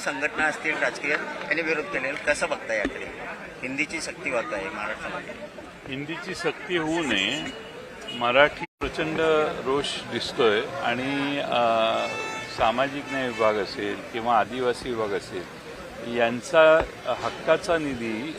संघटना असतील राजकीय यांनी विरोध केलेला कसं बघता याकडे? हिंदीची सक्ती होत आहे महाराष्ट्रामध्ये हिंदीची सक्ती होऊ नये. मराठी प्रचंड रोष दिसतोय आणि सामाजिक न्याय विभाग असेल किंवा आदिवासी विभाग असेल यांचा हक्काचा निधी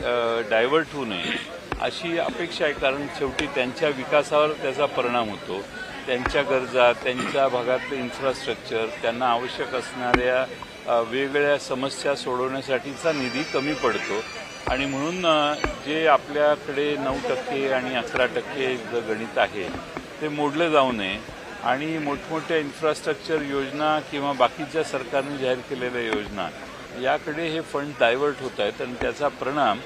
डायव्हर्ट होऊ नये अशी अपेक्षा आहे. कारण शेवटी त्यांच्या विकासावर त्याचा परिणाम होतो. त्यांच्या गरजा त्यांच्या भागातलं इन्फ्रास्ट्रक्चर त्यांना आवश्यक असणाऱ्या वेगवेगळ्या समस्या सोडवण्यासाठीचा निधी कमी पडतो. आणि म्हणून जे आपल्याकडे नऊ टक्के आणि अकरा टक्के जे गणित आहे ते मोडलं जाऊ नये. आणि मोठमोठ्या इन्फ्रास्ट्रक्चर योजना किंवा बाकीच्या सरकारने जाहीर केलेल्या योजना याकडे हे फंड डायव्हर्ट होत आहेत आणि त्याचा परिणाम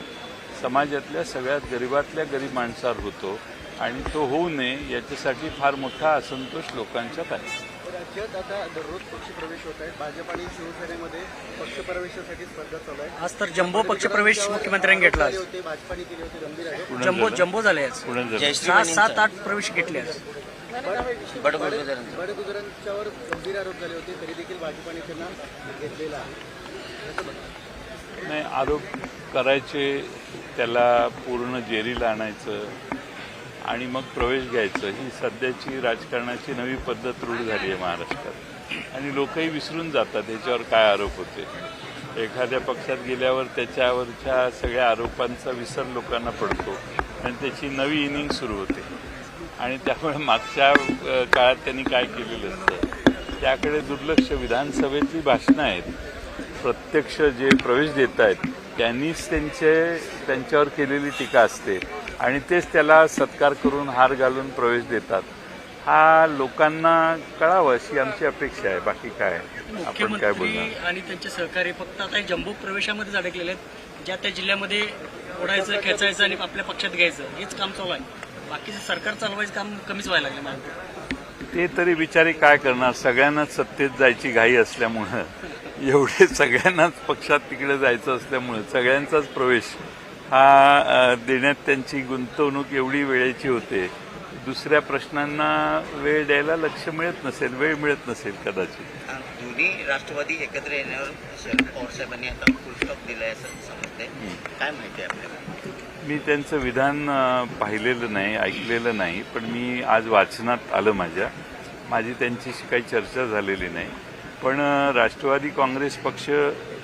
समाजातल्या सगळ्यात गरिबातल्या गरीब माणसावर होतो. आणि तो होऊ नये याच्यासाठी फार मोठा असंतोष लोकांच्यात आहे. राज्यात आता दररोज पक्षप्रवेश होत आहेत. भाजप आणि शिवसेनेमध्ये पक्षप्रवेशासाठी स्पर्धा चालू आहे. आज तर जम्बो पक्षप्रवेश मुख्यमंत्र्यांनी घेतला होते भाजपाने केले होते गंभीर आहे. जम्बो झालं. जम्बो झाले आज. सात वहिनींचा आठ प्रवेश घेतले आज. बडगुजरांचा बडगुजरांच्यावर गंभीर आरोप झाले होते तरी देखील भाजपाने त्यांना घेतलेला आहे. नाही आरोप करायचे त्याला पूर्ण जेरीला आणायचं आणि मग प्रवेश घ्यायचं. ही सध्याची राजकारणाची नवी पद्धत रूढ झाली आहे महाराष्ट्रात. आणि लोकही विसरून जातात याच्यावर काय आरोप होते? एखाद्या पक्षात गेल्यावर त्याच्यावरच्या सगळ्या आरोपांचा विसर लोकांना पडतो आणि त्याची नवी इनिंग सुरू होते. आणि त्यामुळे मागच्या काळात त्यांनी काय केलेलं असतं? त्याकडे दुर्लक्ष विधानसभेतली भाषणं आहेत. प्रत्यक्ष जे प्रवेश देत आहेत त्यांनीच त्यांचे त्यांच्यावर केलेली टीका असते. आणि तेच त्याला सत्कार करून हार घालून प्रवेश देतात. हा लोकांना कळावं अशी आमची अपेक्षा आहे. बाकी काय? आपण काय बोलणार? आणि त्यांचे सहकारी फक्त आता जम्बो प्रवेशामध्येच अडकलेले आहेत. ज्या त्या जिल्ह्यामध्ये ओढायचं खेचायचं आणि आपल्या पक्षात घ्यायचं हेच काम चालू आहे. बाकीचं सरकार चालवायचं काम कमीच व्हायला लागलं मला ते तरी बिचारे काय करणार? सगळ्यांनाच सत्तेत जायची घाई असल्यामुळं एवढे सगळ्यांनाच पक्षात तिकडे जायचं असल्यामुळं सगळ्यांचाच प्रवेश हा देण्यात त्यांची गुंतवणूक एवढी वेळेची होते. दुसऱ्या प्रश्नांना वेळ द्यायला लक्ष मिळत नसेल वेळ मिळत नसेल कदाचित. दोन्ही राष्ट्रवादी एकत्र येण्यावर शरद पवार साहेबांनी आता स्टॉप दिलाय असं समजतंय. काय माहिती आहे आपल्याला? मी त्यांचं विधान पाहिलेलं नाही ऐकलेलं नाही पण मी आज वाचनात आलं माझ्या. माझी त्यांच्याशी काही चर्चा झालेली नाही. पण राष्ट्रवादी काँग्रेस पक्ष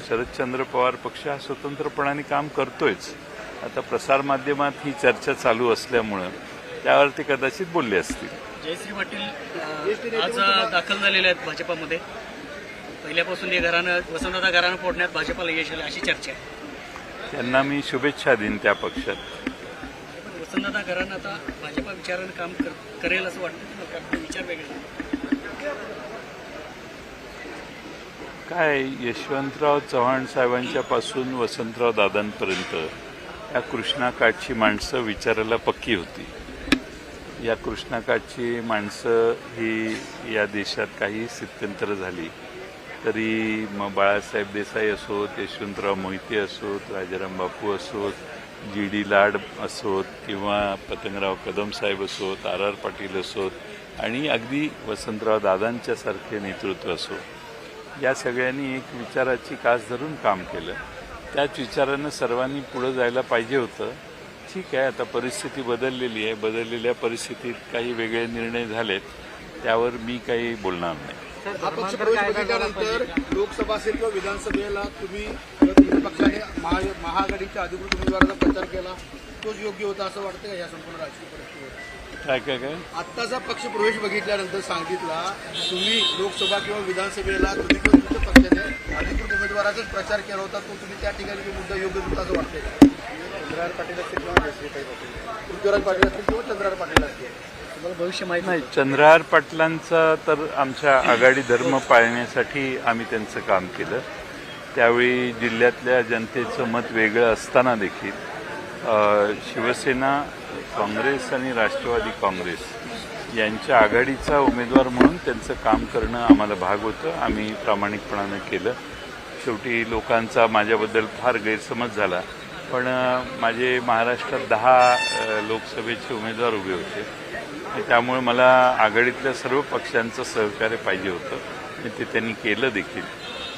शरदचंद्र पवार पक्ष हा स्वतंत्रपणाने काम करतोयच. आता प्रसारमाध्यमात ही चर्चा चालू असल्यामुळं त्यावर ते कदाचित बोलले असतील. जयश्री पाटील आज दाखल झालेले आहेत भाजपामध्ये. पहिल्यापासून हे घरानं वसंतदादा घरानं फोडण्यात भाजपाला यश आलं अशी चर्चा आहे. त्यांना मी शुभेच्छा देईन त्या पक्षात. पण वसंतदादा घरानं आता भाजपा विचारानं काम कर- करेल असं वाटतं विचार वेगळे? काय यशवंतराव चव्हाण साहेबांच्या पासून वसंतराव दादांपर्यंत या कृष्णाकाठची माणसं विचारायला पक्की होती. या कृष्णाकाठची माणसं ही या देशात काही स्थित्यंतर झाली. तरी मग बाळासाहेब देसाई असोत यशवंतराव मोहिते असोत राजाराम बापू असोत जी डी लाड असोत किंवा पतंगराव कदम साहेब असोत आर आर पाटील असोत आणि अगदी वसंतराव दादांच्यासारखे नेतृत्व असो. या सगळ्यांनी एक विचाराची कास धरून काम केलं. त्याच विचारानं सर्वांनी पुढं जायला पाहिजे होतं. ठीक आहे आता परिस्थिती बदललेली आहे. बदललेल्या परिस्थितीत काही वेगळे निर्णय झालेत. त्यावर मी काही बोलणार नाही. पक्षप्रवेश बघितल्यानंतर लोकसभा असेल किंवा विधानसभेला तुम्ही पक्षाने महा- महाआघाडीच्या अधिकृत उमेदवाराचा प्रचार केला. तोच योग्य होता असं वाटतं का या संपूर्ण राजकीय परिस्थितीवर? काय काय काय? आत्ताचा पक्षप्रवेश बघितल्यानंतर सांगितला तुम्ही लोकसभा किंवा विधानसभेला तुम्ही उमेदवाराचाच प्रचार केला होता तो तुम्ही त्या ठिकाणी मुद्दा योग्य होता असं वाटतंय? का चंद्रहार पाटील असतील किंवा जयश्रीताई पाटील. पृथ्वीराज पाटील असतील किंवा चंद्रहार पाटील असतील. तुम्हाला भविष्य माहीत नाही. चंद्रहार पाटलांचा तर आमच्या आघाडी धर्म पाळण्यासाठी आम्ही त्यांचं काम केलं. त्यावेळी जिल्ह्यातल्या जनतेचं मत वेगळं असताना देखील शिवसेना काँग्रेस आणि राष्ट्रवादी काँग्रेस यांच्या आघाडीचा उमेदवार म्हणून त्यांचं काम करणं आम्हाला भाग होतं. आम्ही प्रामाणिकपणानं केलं. शेवटी लोकांचा माझ्याबद्दल फार गैरसमज झाला. पण माझे महाराष्ट्रात दहा लोकसभेचे उमेदवार उभे होते. त्यामुळे मला आघाडीतल्या सर्व पक्षांचं सहकार्य पाहिजे होतं. आणि ते त्यांनी केलं देखील.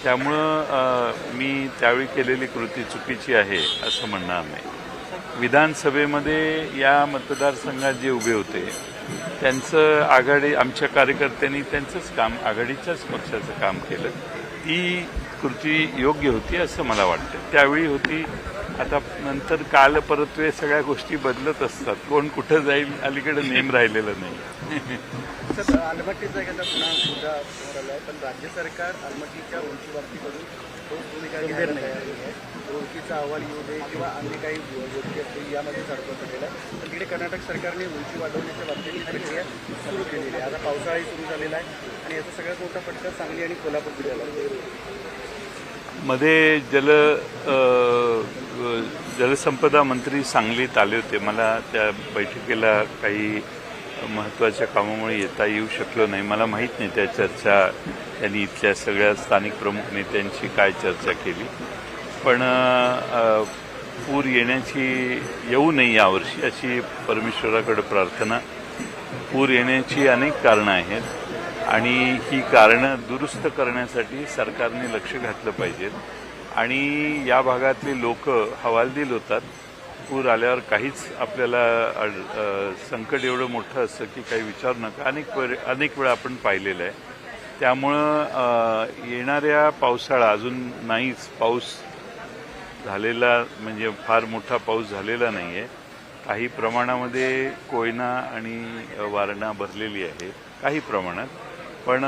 त्यामुळं मी त्यावेळी केलेली कृती चुकीची आहे असं म्हणणार नाही. विधानसभेमध्ये या मतदारसंघात जे उभे होते त्यांचं आघाडी आमच्या कार्यकर्त्यांनी त्यांचंच काम आघाडीच्याच पक्षाचं काम केलं. ती कृती योग्य होती असं मला वाटतं. त्यावेळी होती. आता नंतर काल परत्वे सगळ्या गोष्टी बदलत असतात. कोण कुठं जाईल अलीकडे नेम राहिलेलं नाही. एखादा पुन्हा मुद्दा समोर आला आहे पण राज्य सरकार अलमट्टीच्या उंचीवरती करून ठोस भूमिका नाही. आहे. अहवाल येऊ दे किंवा अन्य काही गोष्टी असतील यामध्ये पण तिकडे कर्नाटक सरकारने उंची वाढवण्याच्या बाबतीत ही प्रक्रिया सुरू केलेली आहे. आता पावसाळाही सुरू झालेला आहे आणि याचा सगळ्यात मोठा फटका सांगली आणि कोल्हापूर जिल्ह्याला. मध्ये जल जलसंपदा मंत्री सांगलीत आले होते. मला त्या बैठकीला काही महत्त्वाच्या कामामुळे येता येऊ शकलो नाही. मला माहीत नाही त्या चर्चा त्यांनी इथल्या सगळ्या स्थानिक प्रमुख नेत्यांशी काय चर्चा केली. पण पूर येण्याची येऊ नये यावर्षी अशी परमेश्वराकडे प्रार्थना. पूर येण्याची अनेक कारणं आहेत. आणि ही कारणं दुरुस्त करण्यासाठी सरकारने लक्ष घातलं पाहिजे. आणि या भागातले लोक हवालदिल होतात. पूर आल्यावर काहीच आपल्याला संकट एवढं मोठं असतं की काही विचारू नका. अनेक वेळ अनेक वेळा आपण पाहिलेलं आहे. त्यामुळं येणाऱ्या पावसाळा अजून नाहीच. पाऊस झालेला म्हणजे फार मोठा पाऊस झालेला नाही आहे काही प्रमाणामध्ये कोयना आणि वारणा भरलेली आहे. काही प्रमाणात. पण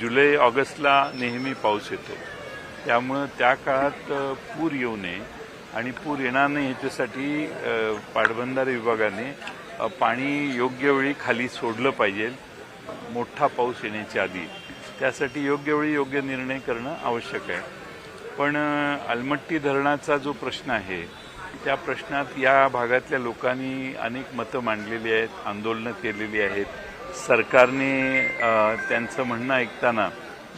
जुलै ऑगस्टला नेहमी पाऊस येतो. त्यामुळं त्या काळात पूर येऊ नये आणि पूर येणार नाही ह्याच्यासाठी पाटबंधारे विभागाने पाणी योग्य वेळी खाली सोडलं पाहिजे. मोठा पाऊस येण्याच्या आधी. त्यासाठी योग्य वेळी योग्य निर्णय करणं आवश्यक आहे. पण अलमट्टी धरणाचा जो प्रश्न आहे त्या प्रश्नात या भागातल्या लोकांनी अनेक मतं मांडलेली आहेत आंदोलनं केलेली आहेत. सरकारने त्यांचं म्हणणं ऐकताना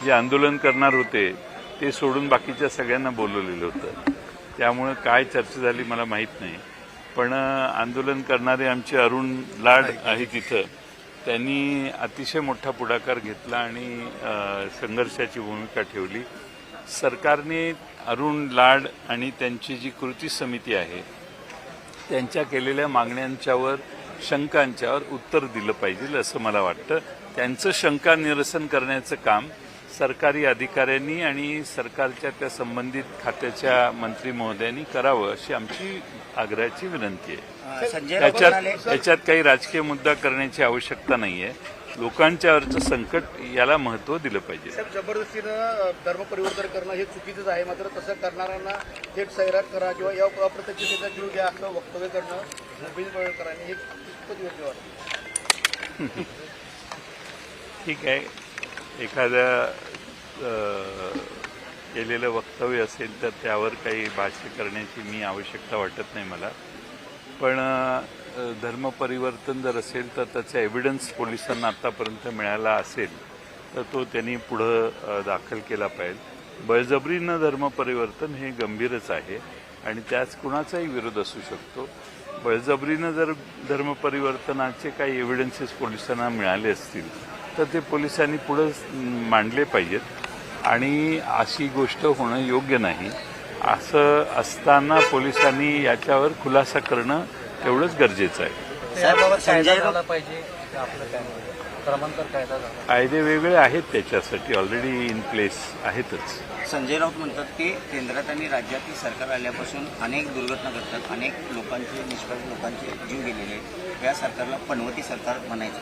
जे आंदोलन करणार होते ते सोडून बाकीच्या सगळ्यांना बोलवलेलं होतं. त्यामुळं काय चर्चा झाली मला माहीत नाही. पण आंदोलन करणारे आमचे अरुण लाड आहे तिथं. त्यांनी अतिशय मोठा पुढाकार घेतला आणि संघर्षाची भूमिका ठेवली. सरकारने अरुण लाड आणि त्यांची जी कृती समिती आहे त्यांच्या केलेल्या मागण्यांच्यावर शंकांच्यावर उत्तर दिलं पाहिजे असं मला वाटतं. त्यांचं शंका निरसन करण्याचं काम सरकारी अधिकाऱ्यांनी आणि सरकारच्या त्या संबंधित खात्याच्या मंत्री महोदयांनी करावं अशी आमची आग्रहाची विनंती आहे. त्याच्यात त्याच्यात काही राजकीय मुद्दा करण्याची आवश्यकता नाहीये. लोकांच्यावरचं संकट याला महत्त्व दिलं पाहिजे. जबरदस्तीनं धर्म परिवर्तन करणं हे चुकीचंच आहे. मात्र तसं करणाऱ्यांना थेट सैराट करा किंवा या अप्रत्यक्षतेचा जीव घ्या असं वक्तव्य करणं हे वाटतं? ठीक आहे. एखाद्या केलेलं वक्तव्य असेल तर त्यावर काही भाष्य करण्याची मी आवश्यकता वाटत नाही मला. पण धर्मपरिवर्तन जर असेल तर त्याचा एव्हिडन्स पोलिसांना आतापर्यंत मिळाला असेल तर तो त्यांनी पुढं दाखल केला पाहिजे. बळजबरीनं धर्मपरिवर्तन हे गंभीरच आहे आणि त्याच कुणाचाही विरोध असू शकतो. बळजबरीनं जर धर्मपरिवर्तनाचे काही एव्हिडन्सेस पोलिसांना मिळाले असतील तर ते पोलिसांनी पुढं मांडले पाहिजेत. आणि अशी गोष्ट होणं योग्य नाही. असं असताना पोलिसांनी याच्यावर खुलासा करणं तेवढंच गरजेचं आहे. कायदा झाला कायदे वेगळे आहेत त्याच्यासाठी ऑलरेडी इन प्लेस आहेतच. संजय राऊत म्हणतात की केंद्रात आणि राज्यातील सरकार आल्यापासून अनेक दुर्घटना घडतात अनेक लोकांचे निष्काळजी लोकांचे जीव गेलेले आहेत. या सरकारला पनवती सरकार म्हणायचं.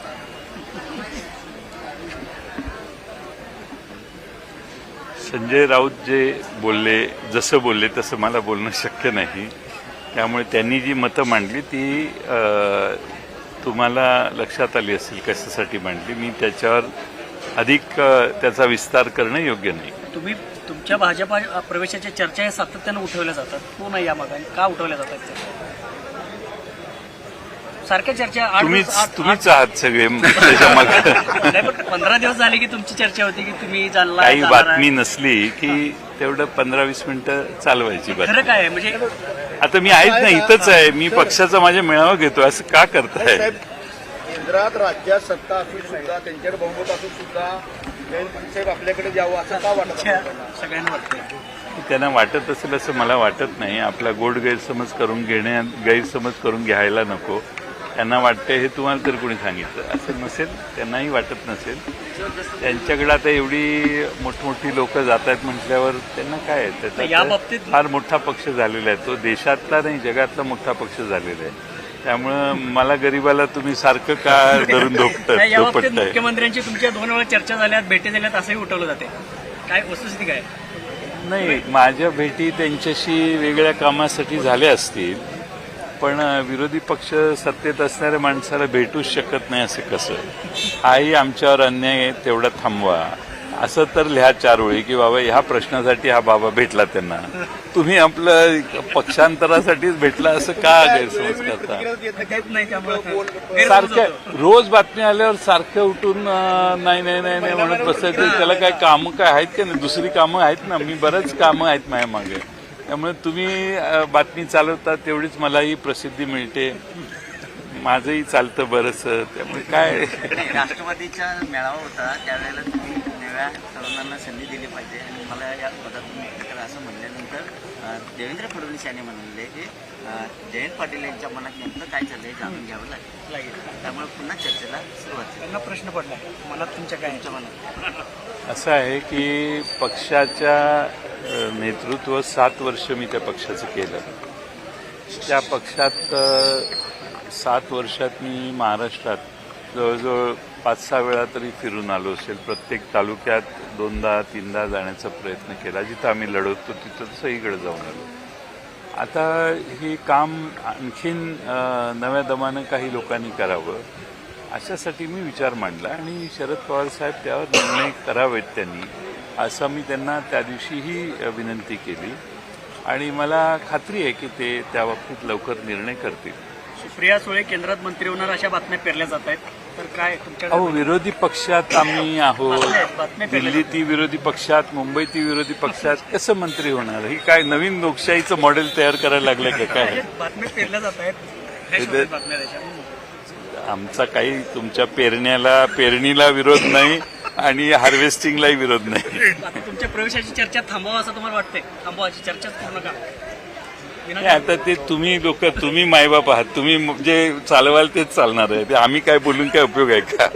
संजय राऊत जे बोलले जसं बोलले तसं मला बोलणं शक्य नाही. त्यामुळे त्यांनी जी मतं मांडली ती तुम्हाला लक्षात आली असेल कशासाठी मांडली मी त्याच्यावर अधिक त्याचा विस्तार करणं योग्य नाही. तुम्ही तुमच्या भाजपा प्रवेशाच्या चर्चा या सातत्यानं उठवल्या जातात. हो नाही या मागे. का उठवल्या जातात? सारख्या चर्चा तुम्हीच तुम्हीच आहात सगळे पंधरा दिवस झाले की तुमची चर्चा होती की तुम्ही काही बातमी नसली की तेवढं पंधरा वीस मिनिटं चालवायची बातमी. खरं काय आहे? म्हणजे आता मी आहेच ना इथंच आहे. मी पक्षाचा माझ्या मेळावा घेतो असं का करताय? साहेब केंद्रात राज्यात सत्ता असून सुद्धा त्यांच्याकडे बहुमत असून सुद्धा जयंत पाटील साहेब आपल्याकडे यावं असं का वाटतं सगळ्यांना वाटते त्यांना वाटत असेल असं मला वाटत नाही. आपला गोड गैरसमज करून घेण्या गैरसमज करून घ्यायला नको. त्यांना वाटतंय हे तुम्हाला तर कोणी सांगितलं. असं नसेल त्यांनाही वाटत नसेल. त्यांच्याकडे आता एवढी मोठमोठी लोक जात आहेत म्हटल्यावर त्यांना काय त्याचा बाबतीत- फार मोठा पक्ष झालेला आहे. तो देशातला नाही जगातला मोठा पक्ष झालेला आहे. त्यामुळं मला गरीबाला तुम्ही सारखं का धरून मुख्यमंत्र्यांची तुमच्या दोन वेळा चर्चा झाल्यात भेटी झाल्यात असंही उठवलं जाते काय वस्तुस्थिती काय? नाही माझ्या भेटी त्यांच्याशी वेगळ्या कामासाठी झाल्या असतील. पण विरोधी पक्ष सत्तेत असणाऱ्या माणसाला भेटूच शकत नाही असं कसं? हाही आमच्यावर अन्याय तेवढा थांबवा. असं तर लिहा चार ओळी की बाबा ह्या प्रश्नासाठी हा बाबा भेटला त्यांना. तुम्ही आपलं पक्षांतरासाठीच भेटला असं का गैरसमज करता? सारखं सारख्या रोज बातमी आल्यावर सारखं उठून नाही नाही नाही नाही म्हणत बसायचं. त्याला काय कामं काय आहेत का नाही? दुसरी कामं आहेत ना? मी बरंच कामं आहेत माझ्या मागे. त्यामुळे तुम्ही बातमी चालवता तेवढीच मलाही प्रसिद्धी मिळते. माझंही चालतं बरंचसं त्यामुळे काय? नाही, राष्ट्रवादीचा मेळावा होता. त्यावेळेला तुम्ही नव्या तरुणांना संधी दिली पाहिजे. आणि मला या पदातून मुक्त करा असं म्हणल्यानंतर देवेंद्र फडणवीस यांनी म्हणले की जयंत पाटील यांच्या मनात नेमकं काय चाललंय जाणून घ्यावं लागेल लागेल. त्यामुळे पुन्हा चर्चेला सुरुवात झाली. त्यांना प्रश्न पडला. मनात तुमच्या काय यांच्या मनात. असं आहे की पक्षाच्या नेतृत्व सात वर्ष मी त्या पक्षाचं केलं. त्या पक्षात सात वर्षात मी महाराष्ट्रात जवळजवळ पाच सहा वेळा तरी फिरून आलो असेल. प्रत्येक तालुक्यात दोनदा तीनदा जाण्याचा प्रयत्न केला. जिथं आम्ही लढवतो तिथं सगळीकडे जाऊन आलो. आता हे काम आणखीन नव्या दमानं काही लोकांनी करावं अशासाठी मी विचार मांडला. आणि शरद पवार साहेब त्यावर निर्णय करावेत त्यांनी. असं मी त्यांना त्या दिवशीही विनंती केली. आणि मला खात्री आहे की ते त्या बाबतीत लवकर निर्णय करतील. सुप्रिया सुळे केंद्रात मंत्री होणार अशा बातम्या पेरल्या जात आहेत. तर काय अहो विरोधी पक्षात आम्ही आहोत. दिल्ली ती विरोधी पक्षात मुंबई ती विरोधी पक्षात कसं मंत्री होणार? ही काय नवीन लोकशाहीचं मॉडेल तयार करायला लागलंय का काय. बातम्या पेरल्या जात आहेत. आमचा काही तुमच्या पेरण्याला पेरणीला विरोध नाही. आणि हार्वेस्टिंगलाही विरोध नाही. आता तुमच्या प्रवेशाची चर्चा थांबवा असं तुम्हाला वाटतंय? थांबवाची चर्चाच पूर्ण का नाही, आता ते तुम्ही लोक तुम्ही मायबाप आहात. तुम्ही जे चालवाल तेच चालणार आहे. ते आम्ही काय बोलून काय उपयोग आहे का?